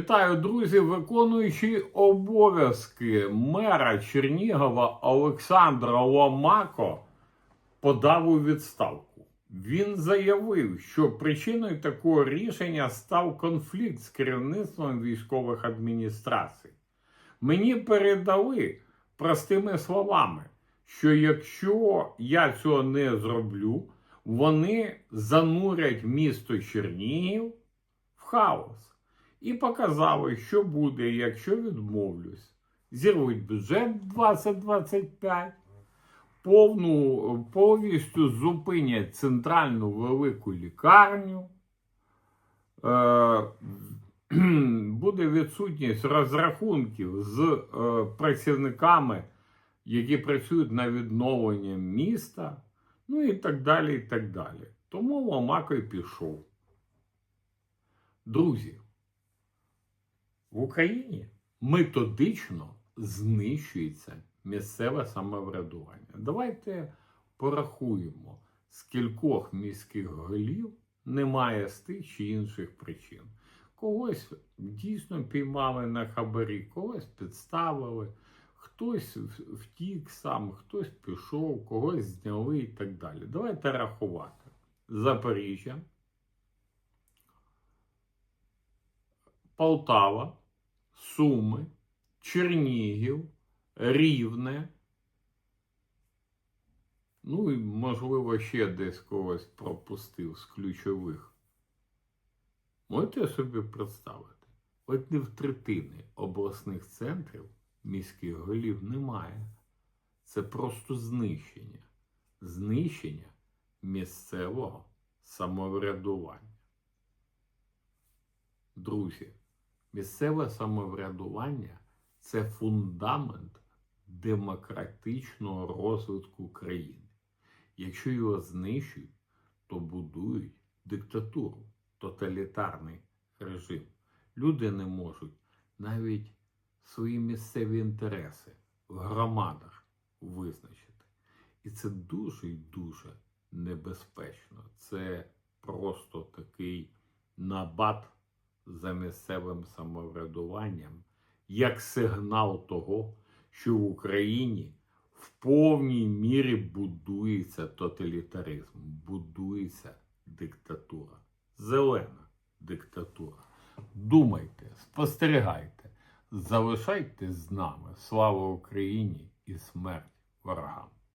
Вітаю, друзі, виконуючий обов'язки мера Чернігова Олександра Ломако подав у відставку. Він заявив, що причиною такого рішення став конфлікт з керівництвом військових адміністрацій. Мені передали простими словами, що якщо я цього не зроблю, вони занурять місто Чернігів в хаос. І показали, що буде, якщо відмовлюсь. Зірвуть бюджет 2025, повну, повністю зупинять центральну велику лікарню. Е, буде відсутність розрахунків з е, працівниками, які працюють на відновлення міста, ну і так далі. і так далі. Тому Ломако й пішов. Друзі, в Україні методично знищується місцеве самоврядування. Давайте порахуємо, з кількох міських голів немає з тих чи інших причин. Когось дійсно піймали на хабарі, когось підставили, хтось втік сам, хтось пішов, когось зняли і так далі. Давайте рахувати. Запоріжжя, Полтава, Суми, Чернігів, Рівне. Ну і, можливо, ще десь когось пропустив з ключових. Можете собі представити? От не в третини обласних центрів міських голів немає. Це просто знищення. Знищення місцевого самоврядування. Друзі, місцеве самоврядування це фундамент демократичного розвитку країни. Якщо його знищують, то будують диктатуру, тоталітарний режим. Люди не можуть навіть свої місцеві інтереси в громадах визначити. І це дуже і дуже небезпечно. Це просто такий набат за місцевим самоврядуванням як сигнал того, що в Україні в повній мірі будується тоталітаризм, будується диктатура, зелена диктатура. Думайте, спостерігайте, залишайтесь з нами. Слава Україні і смерть ворогам!